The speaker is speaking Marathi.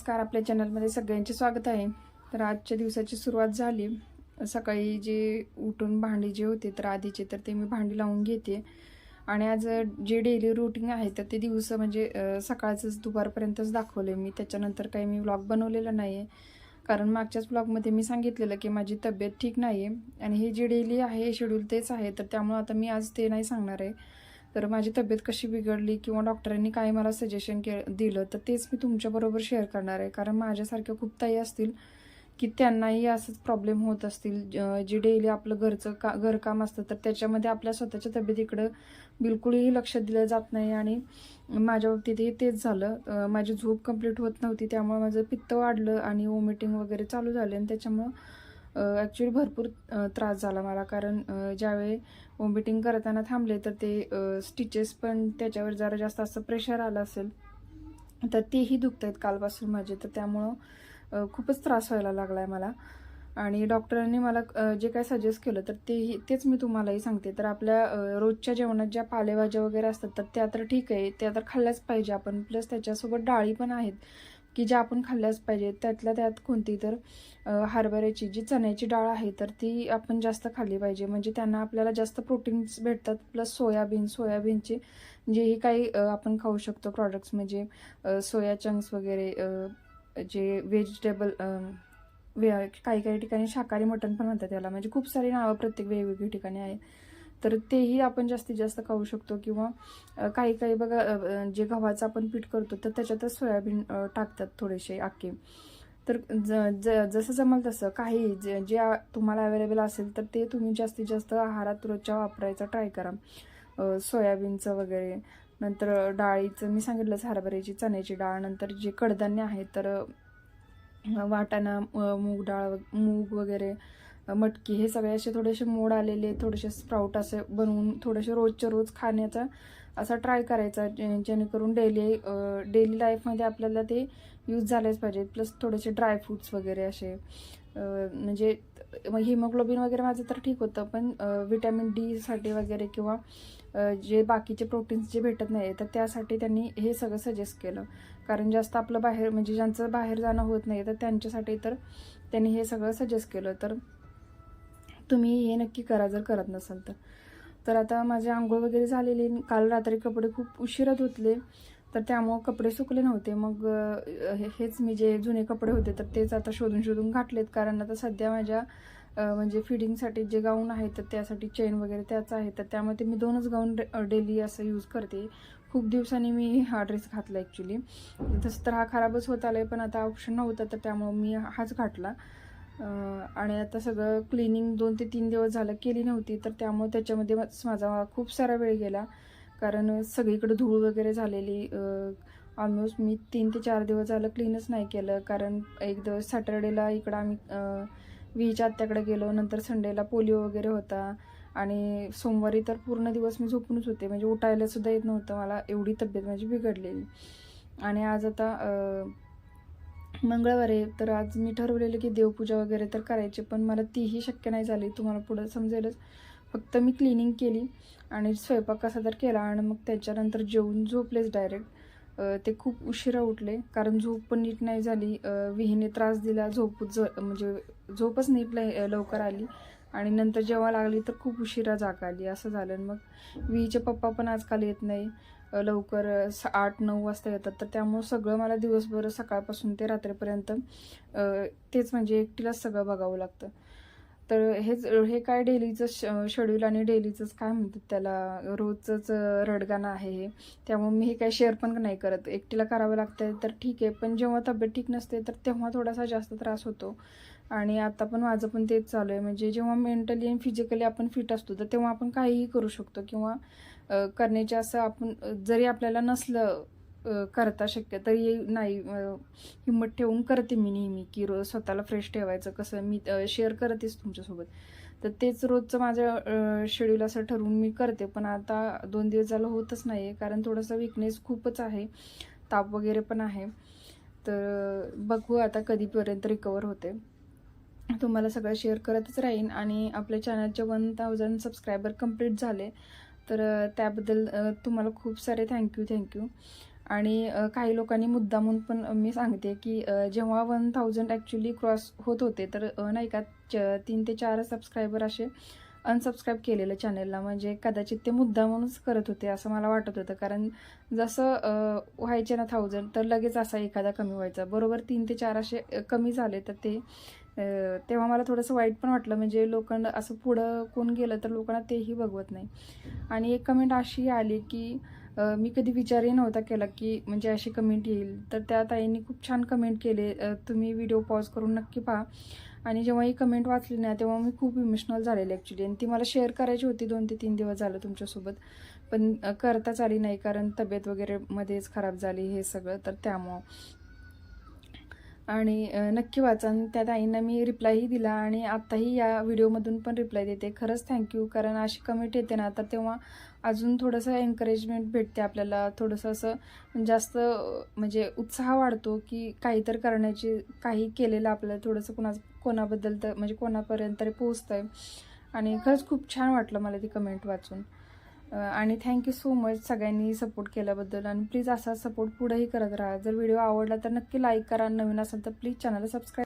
नमस्कार. आपल्या चॅनलमध्ये सगळ्यांचे स्वागत आहे. तर आजच्या दिवसाची सुरुवात झाली. सकाळी जे उठून भांडी जे होते तर आधीचे तर ते मी भांडी लावून घेते. आणि आज जे डेली रुटीन आहे तर ते दिवस म्हणजे सकाळचंच दुपारपर्यंतच दाखवले मी. त्याच्यानंतर काही मी व्लॉग बनवलेला नाही आहे कारण मागच्याच ब्लॉगमध्ये मी सांगितलेलं की माझी तब्येत ठीक नाही आहे आणि हे जे डेली आहे शेड्यूल तेच आहे. तर त्यामुळं आता मी आज ते नाही सांगणार आहे. तर माझी तब्येत कशी बिघडली किंवा डॉक्टरांनी काय मला सजेशन के दिलं तर तेच मी तुमच्याबरोबर शेअर करणार आहे. कारण माझ्यासारख्या खूप ताई असतील की त्यांनाही असंच प्रॉब्लेम होत असतील. ज- जे डेली आपलं घरचं का घरकाम असतं तर त्याच्यामध्ये आपल्या स्वतःच्या तब्येतीकडं बिलकुलही लक्ष दिलं जात नाही आणि माझ्या बाबतीतही तेच झालं. माझी झोप कंप्लीट होत नव्हती त्यामुळे माझं पित्त वाढलं आणि वॉमिटिंग वगैरे चालू झाले आणि त्याच्यामुळं ॲक्च्युली भरपूर त्रास झाला मला. कारण ज्यावेळी वॉमिटिंग करताना थांबले तर ते स्टिचेस पण त्याच्यावर जरा जास्त असं प्रेशर आलं असेल तर तेही दुखत आहेत कालपासून माझे. तर त्यामुळं खूपच त्रास व्हायला लागला आहे मला. आणि डॉक्टरांनी मला जे काय सजेस्ट केलं तर तेही तेच मी तुम्हालाही सांगते. तर आपल्या रोजच्या जेवणात ज्या पालेभाज्या वगैरे असतात तर त्या तर ठीक आहे. त्या तर खाल्ल्याच पाहिजे आपण. प्लस त्याच्यासोबत डाळी पण आहेत. की ज्या आपण खाल्ल्याच पाहिजेत त्यातल्या त्यात कोणती तर हरभऱ्याची जी चण्याची डाळ आहे तर ती आपण जास्त खाल्ली पाहिजे. म्हणजे त्यांना आपल्याला जास्त प्रोटीन्स भेटतात प्लस सोयाबीन सोयाबीनचे जेही काही आपण खाऊ शकतो प्रॉडक्ट्स म्हणजे सोया चंक्स वगैरे जे व्हेजिटेबल वे काही काही ठिकाणी शाकाहारी मटण पण म्हणतात त्याला. म्हणजे खूप सारी नावं प्रत्येक वेगवेगळी ठिकाणी आहेत तर तेही आपण जास्तीत जास्त खाऊ शकतो. किंवा काही काही बघा जे गव्हाचं आपण पीठ करतो तर त्याच्यातच सोयाबीन टाकतात थोडेसे आखे तर ज ज जसं जमल तसं काही जे जे तुम्हाला अवेलेबल असेल तर ते तुम्ही जास्तीत जास्त आहारात रोजच्या वापरायचा ट्राय करा. सोयाबीनचं वगैरे. नंतर डाळीचं मी सांगितलंच हरभऱ्याची चण्याची डाळ. नंतर जे कडधान्य आहे तर वाटाणा मूग डाळ मूग वगैरे. मटकी हे सगळे असे थोडेसे मोड आलेले थोडेसे स्प्राऊट असे बनवून थोडेसे रोजच्या रोज खाण्याचा असा ट्राय करायचा जे- जेणेकरून डेली डेली लाईफमध्ये आपल्याला ते यूज झालेच पाहिजे प्लस थोडेसे ड्रायफ्रूट्स वगैरे असे. म्हणजे म्हणजे हिमोग्लोबिन वगैरे माझं तर ठीक होतं पण विटॅमिन डीसाठी वगैरे किंवा जे बाकीचे प्रोटीन्स जे भेटत नाही तर त्यासाठी त्यांनी हे सगळं सजेस्ट केलं. कारण जास्त आपलं बाहेर म्हणजे ज्यांचं बाहेर जाणं होत नाही तर त्यांच्यासाठी तर त्यांनी हे सगळं सजेस्ट केलं. तर तुम्ही हे नक्की करा जर करत नसाल तर. तर आता माझे आंघोळ वगैरे झालेली काल रात्री कपडे खूप उशिरा धुतले तर त्यामुळं कपडे सुकले नव्हते. मग हे- हेच मी जे जुने कपडे होते तर तेच आता शोधून शोधून घातलेत. कारण आता सध्या माझ्या म्हणजे फिडिंगसाठी जे गाऊन आहे तर त्यासाठी चेन वगैरे त्याचं आहे. तर त्यामध्ये मी दोनच गाऊन डेली असं यूज करते. खूप दिवसांनी मी हा ड्रेस घातला ॲक्च्युली तसं तर हा खराबच होत आला आहे पण आता ऑप्शन नव्हता तर त्यामुळं मी हाच घातला. आणि आता सगळं क्लिनिंग दोन ते तीन दिवस झालं केली नव्हती तर त्यामुळे त्याच्यामध्ये माझा खूप सारा वेळ गेला. कारण सगळीकडे धूळ वगैरे झालेली ऑलमोस्ट मी तीन ते चार दिवस झालं क्लीनच नाही केलं. कारण एक दिवस सॅटर्डेला इकडं आम्ही अं, विहीच्या आत्याकडे गेलो नंतर संडेला पोलिओ वगैरे होता. आणि सोमवारी तर पूर्ण दिवस मी झोपूनच होते. म्हणजे उठायलासुद्धा येत नव्हतं. मला एवढी तब्येत माझी बिघडलेली. आणि आज आता मंगळवार आहे तर आज मी ठरवलेलं की देवपूजा वगैरे तर करायची पण मला तीही शक्य नाही झाली. तुम्हाला पुढं समजेलच. फक्त मी क्लिनिंग केली आणि स्वयंपाक कसा तर केला आणि मग त्याच्यानंतर जेवून झोपलेच डायरेक्ट ते खूप उशिरा उठले कारण झोप पण नीट नाही झाली. विहीने त्रास दिला झोप ज म्हणजे झोपच नीट लवकर आली. आणि नंतर जेव्हा लागली तर खूप उशिरा जाग आली असं झालं. आणि मग विहीचे पप्पा पण आजकाल येत नाही. लवकर आठ नऊ वाजता येतात. तर त्यामुळं सगळं मला दिवसभर सकाळपासून ते रात्रीपर्यंत तेच म्हणजे एकटीलाच सगळं बघावं लागतं. तर हेच हे काय डेलीचं श शेड्यूल आणि डेलीचंच काय म्हणतात त्याला रोजचंच रडगाणं आहे हे. त्यामुळे मी हे काय शेअर पण नाही करत. एकटीला करावं लागतं तर ठीक आहे. पण जेव्हा तब्येत ठीक नसते तर तेव्हा थोडासा जास्त त्रास होतो. आणि आता पण माझं पण तेच चालू आहे. म्हणजे जेव्हा मेंटली आणि फिजिकली आपण फिट असतो तर तेव्हा आपण काहीही करू शकतो. किंवा करण्याचे असं आपण जरी आपल्याला नसलं करता शक्य तरी नाही हिंमत ठेवून करते मी नेहमी की रोज स्वतःला फ्रेश ठेवायचं कसं मी शेअर करतेच तुमच्यासोबत. तर तेच रोजचं माझं शेड्यूल असं ठरवून मी करते. पण आता दोन दिवस झालं होतच नाही आहे कारण थोडासा विकनेस खूपच आहे ताप वगैरे पण आहे. तर बघू आता कधीपर्यंत रिकवर होते. तुम्हाला सगळं शेअर करतच राहीन. आणि आपल्या चॅनलचे वन थाउजंड सबस्क्रायबर कंप्लीट झाले. तर त्याबद्दल तुम्हाला खूप सारे थँक्यू थँक्यू आणि काही लोकांनी मुद्दामून पण मी सांगते की जेव्हा वन थाउजंड ॲक्च्युली क्रॉस होत होते तर नाही का च तीन ते चार सबस्क्रायबर असे अनसबस्क्राईब केलेलं चॅनलला म्हणजे कदाचित ते मुद्दामूनच करत होते असं मला वाटत होतं. कारण जसं व्हायचे ना थाउजंड तर लगेच असा एखादा कमी व्हायचा. बरोबर तीन ते चार असे कमी झाले तर ते तेव्हा मला थोडंसं वाईट पण वाटलं. म्हणजे लोकांना असं पुढं कोण गेलं तर लोकांना तेही बघवत नाही. आणि एक कमेंट अशी आली की मी कधी विचारही नव्हता केला की म्हणजे अशी कमेंट येईल. तर त्या ताईंनी खूप छान कमेंट केले. तुम्ही व्हिडिओ पॉज करून नक्की पहा. आणि जेव्हा ही कमेंट वाचली ना तेव्हा मी खूप इमोशनल झालेले ॲक्च्युली आणि ती मला शेअर करायची होती दोन ते तीन दिवस झालं तुमच्यासोबत. पण करताच आली नाही कारण तब्येत वगैरे मध्येच खराब झाली हे सगळं. तर त्यामुळं. आणि नक्की वाचा. त्या ताईंना मी रिप्लायही दिला आणि आत्ताही या व्हिडिओमधून पण रिप्लाय देते. खरंच थँक्यू कारण अशी कमेंट येते ना तर तेव्हा अजून थोडंसं एनकरेजमेंट भेटते आपल्याला. थोडंसं असं जास्त म्हणजे उत्साह वाढतो की काहीतरी करण्याची काही केलेलं आपल्याला थोडंसं कोणा कोणाबद्दल तर म्हणजे कोणापर्यंत तरी पोचतं आहे आणि खरंच खूप छान वाटलं मला ती कमेंट वाचून. आणि थँक्यू सो मच सगळ्यांनी सपोर्ट केल्याबद्दल. आणि प्लीज असा सपोर्ट पुढेही करत राहा. जर व्हिडिओ आवडला तर नक्की लाईक करा. नवीन असेल तर प्लीज चॅनलला सबस्क्राईब